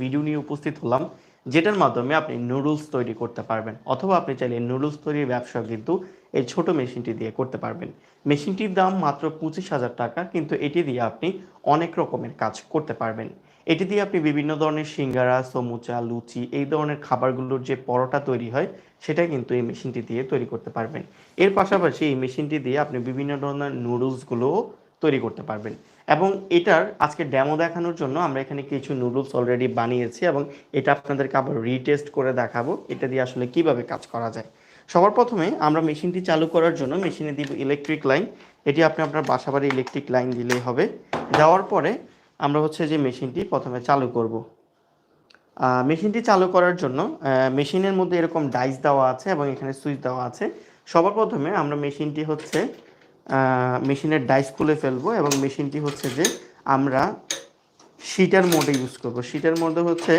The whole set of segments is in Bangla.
ভিডিও নিয়ে উপস্থিত হলাম, যেটার মাধ্যমে আপনি নুডলস তৈরি করতে পারবেন, অথবা আপনি চাইলে নুডলস তৈরির ব্যবসা কিন্তু এই ছোট মেশিনটি দিয়ে করতে পারবেন। মেশিনটির দাম মাত্র পঁচিশ হাজার টাকা, কিন্তু এটি দিয়ে আপনি অনেক রকমের কাজ করতে পারবেন। এটি দিয়ে আপনি বিভিন্ন ধরনের সিঙ্গারা, সমুচা, লুচি, এই ধরনের খাবারগুলোর যে পরোটা তৈরি হয়, সেটা কিন্তু এই মেশিনটি দিয়ে তৈরি করতে পারবেন। এর পাশাপাশি এই মেশিনটি দিয়ে আপনি বিভিন্ন ধরনের নুডলসগুলোও তৈরি করতে পারবেন। এবং এটার আজকে ডেমো দেখানোর জন্য আমরা এখানে কিছু নুডলস অলরেডি বানিয়েছি এবং এটা আপনাদেরকে আবার রিটেস্ট করে দেখাবো। এটা দিয়ে আসলে কীভাবে কাজ করা যায়। সবার প্রথমে আমরা মেশিনটি চালু করার জন্য মেশিনে দিব ইলেকট্রিক লাইন এটি আপনি আপনার বাসা বাড়ি ইলেকট্রিক লাইন দিলেই হবে। দেওয়ার পরে আমরা হচ্ছে যে মেশিনটি প্রথমে চালু করব। মেশিনটি চালু করার জন্য মেশিনের মধ্যে এরকম ডাইস দেওয়া আছে এবং এখানে সুইচ দেওয়া আছে। সবার প্রথমে আমরা মেশিনটি হচ্ছে মেশিনের ডাইস খুলে ফেলব এবং মেশিনটি হচ্ছে যে আমরা শিটার মোডে ইউজ করব। শিটার মোডে হচ্ছে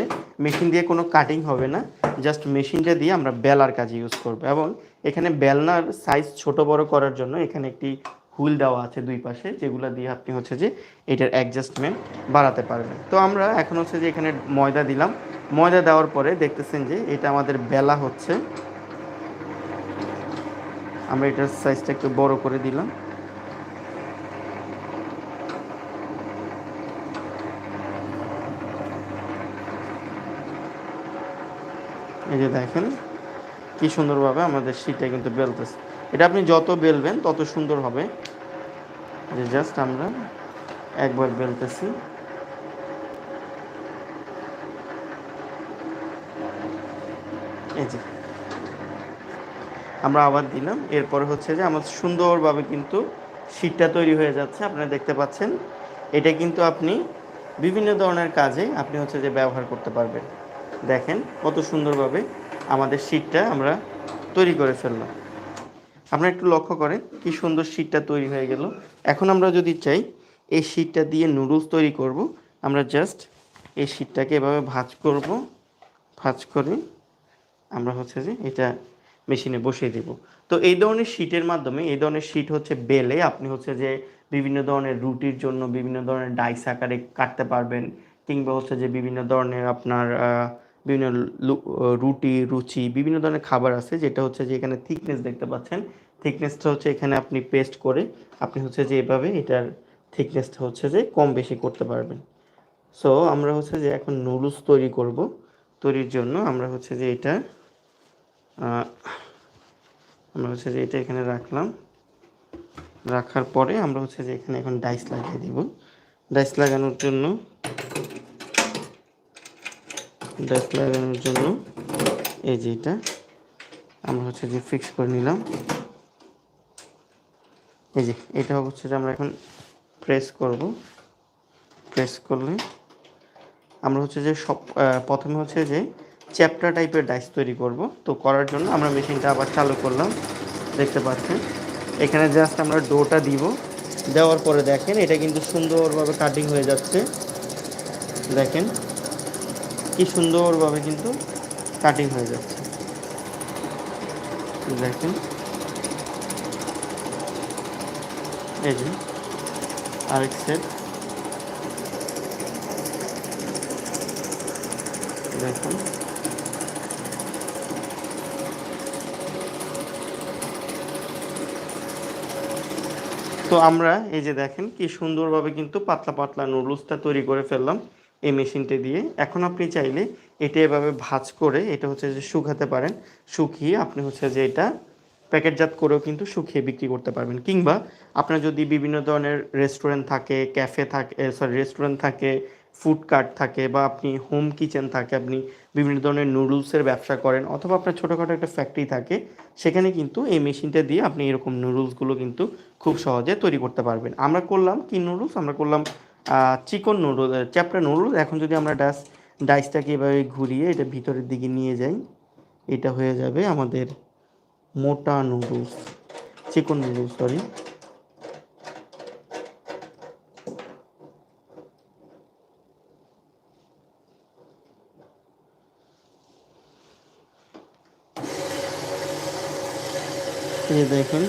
মেশিন দিয়ে কোনো কাটিং হবে না জাস্ট মেশিনটা দিয়ে আমরা বেলার কাজে ইউজ করব এবং এখানে বেলনার সাইজ ছোট বড় করার জন্য এখানে একটি হুইল দেওয়া আছে দুই পাশে, যেগুলো দিয়ে আপনি হচ্ছে যে এটার অ্যাডজাস্টমেন্ট বাড়াতে পারবেন। তো আমরা এখন হচ্ছে যে এখানে ময়দা দিলাম। ময়দা দেওয়ার পরে দেখতেছেন যে এটা আমাদের বেলা হচ্ছে। আমরা এটার সাইজটা একটু বড় করে দিলাম। এই যে দেখেন, কি সুন্দরভাবে আমাদের শীতটা কিন্তু বেলতেছে। এটা আপনি যত বেলবেন, তত সুন্দর হবে। যে জাস্ট আমরা একবার বেলতেছি। এই যে আমরা আবার দিলাম। এরপরে হচ্ছে যে আমাদের সুন্দরভাবে কিন্তু শীতটা তৈরি হয়ে যাচ্ছে। আপনারা দেখতে পাচ্ছেন, এটা কিন্তু আপনি বিভিন্ন ধরনের কাজে আপনি হচ্ছে যে ব্যবহার করতে পারবেন। দেখেন কত সুন্দরভাবে আমাদের শীতটা আমরা তৈরি করে ফেললাম। আপনারা একটু লক্ষ্য করেন কি সুন্দর শীটটা তৈরি হয়ে গেল। এখন আমরা যদি চাই এই শীটটা দিয়ে নুডলস তৈরি করব, আমরা জাস্ট এই শীটটাকে এভাবে ভাঁজ করব। ভাঁজ করে আমরা হচ্ছে যে এটা মেশিনে বসিয়ে দেব। তো এই ধরনের শীটের মাধ্যমে, এই ধরনের শীট হচ্ছে বেলে, আপনি হচ্ছে যে বিভিন্ন ধরনের রুটির জন্য বিভিন্ন ধরনের ডাইস আকারে কাটতে পারবেন, কিংবা হচ্ছে যে বিভিন্ন ধরনের আপনার বিভিন্ন রুটি, রুচি, বিভিন্ন ধরনের খাবার আছে, যেটা হচ্ছে যে এখানে থিকনেস দেখতে পাচ্ছেন। থিকনেসটা হচ্ছে এখানে আপনি পেস্ট করে, আপনি হচ্ছে যে এভাবে এটার থিকনেসটা হচ্ছে যে কম বেশি করতে পারবেন। সো আমরা হচ্ছে যে এখন নুডলস তৈরি করব। তৈরির জন্য আমরা হচ্ছে যে এটা আমরা হচ্ছে যে এটা এখানে রাখলাম। রাখার পরে আমরা হচ্ছে যে এখানে এখন ডাইস লাগিয়ে দিব। ডাইস লাগানোর জন্য ডাইস লাগানোর জন্য এই যে এটা আমরা হচ্ছে যে ফিক্স করে নিলাম। এই যে এটা হচ্ছে যে আমরা এখন প্রেস করব। প্রেস করলে আমরা হচ্ছে যে সব প্রথমে হচ্ছে যে চ্যাপ্টা টাইপের ডাইস তৈরি করব। তো করার জন্য আমরা মেশিনটা আবার চালু করলাম। দেখতে পাচ্ছেন। এখানে জাস্ট আমরা ডোটা দিব। দেওয়ার পরে দেখেন, এটা কিন্তু সুন্দরভাবে কাটিং হয়ে যাচ্ছে। দেখেন, কি সুন্দরভাবে কিন্তু কাটিং হয়ে যাচ্ছে। দেখেন। এই যে, আরেক সেট দেখুন। তো আমরা এই যে দেখেন কি সুন্দরভাবে কিন্তু পাতলা পাতলা নুডলসটা তৈরি করে ফেললাম এই মেশিনটা দিয়ে। এখন আপনি চাইলে এটা এভাবে ভাজ করে, এটা হচ্ছে যে শুকাতে পারেন, শুকিয়ে আপনি হচ্ছে যে এটা প্যাকেটজাত করেও কিন্তু শুকিয়ে বিক্রি করতে পারবেন। কিংবা আপনার যদি বিভিন্ন ধরনের রেস্টুরেন্ট থাকে ক্যাফে থাকে সরি রেস্টুরেন্ট থাকে ফুড কার্ট থাকে বা আপনি হোম কিচেন থাকে, আপনি বিভিন্ন ধরনের নুডলসের ব্যবসা করেন অথবা আপনার ছোটোখাটো একটা ফ্যাক্টরি থাকে, সেখানে কিন্তু এই মেশিনটা দিয়ে আপনি এরকম নুডলসগুলো কিন্তু খুব সহজে তৈরি করতে পারবেন। আমরা করলাম কি নুডলস? আমরা করলাম চিকন নুডলস চ্যাপটা নুডলস। এখন যদি আমরা ডাস, ডাইসটাকে এভাবে ঘুরিয়ে এটা ভিতরের দিকে নিয়ে যাই, এটা হয়ে যাবে আমাদের মোটা নুডলস, চিকন নুডলস সরি এই দেখুন।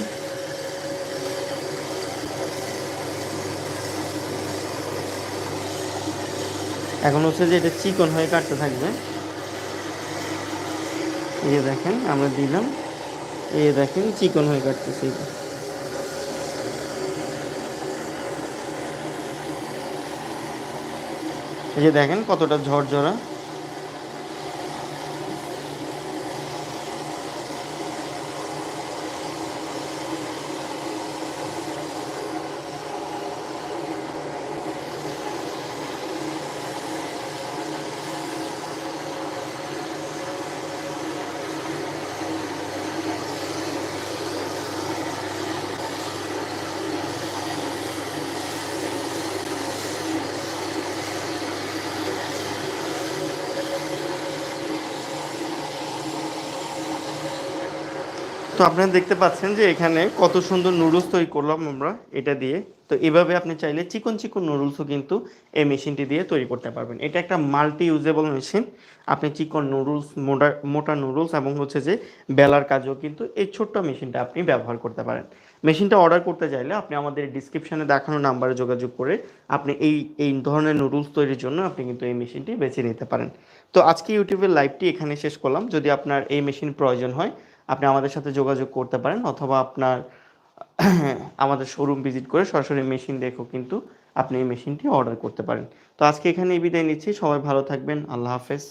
এখন হচ্ছে যে এটা চিকন হয়ে কাটতে থাকবে। এই দেখেন, আমরা দিলাম। এই দেখেন, চিকন হয়ে কাটতেছে এই যে দেখেন, কতটা ঝরঝরা। তো আপনারা দেখতে পাচ্ছেন যে এখানে কত সুন্দর নুডলস তৈরি করলাম আমরা, এটা দিয়ে। তো এভাবে আপনি চাইলে চিকন চিকন নুডলসও কিন্তু এই মেশিনটি দিয়ে তৈরি করতে পারবেন। এটা একটা মাল্টি ইউজেবল মেশিন আপনি চিকন নুডলস মোটা মোটা নুডলস এবং হচ্ছে যে বেলার কাজেও কিন্তু এই ছোট্ট মেশিনটা আপনি ব্যবহার করতে পারেন। মেশিনটা অর্ডার করতে চাইলে আপনি আমাদের ডিসক্রিপশনে দেখানো নাম্বারে যোগাযোগ করে আপনি এই এই ধরনের নুডলস তৈরির জন্য আপনি কিন্তু এই মেশিনটি বেছে নিতে পারেন। তো আজকে ইউটিউবের লাইভটি এখানে শেষ করলাম। যদি আপনার এই মেশিন প্রয়োজন হয় আপনি আমাদের সাথে যোগাযোগ করতে পারেন অথবা আপনার, আমাদের শোরুম ভিজিট করে সরাসরি মেশিন দেখেও কিন্তু আপনি এই মেশিনটি অর্ডার করতে পারেন। তো আজকে এখানে এই বিদায় নিচ্ছি। সবাই ভালো থাকবেন। আল্লাহ হাফেজ।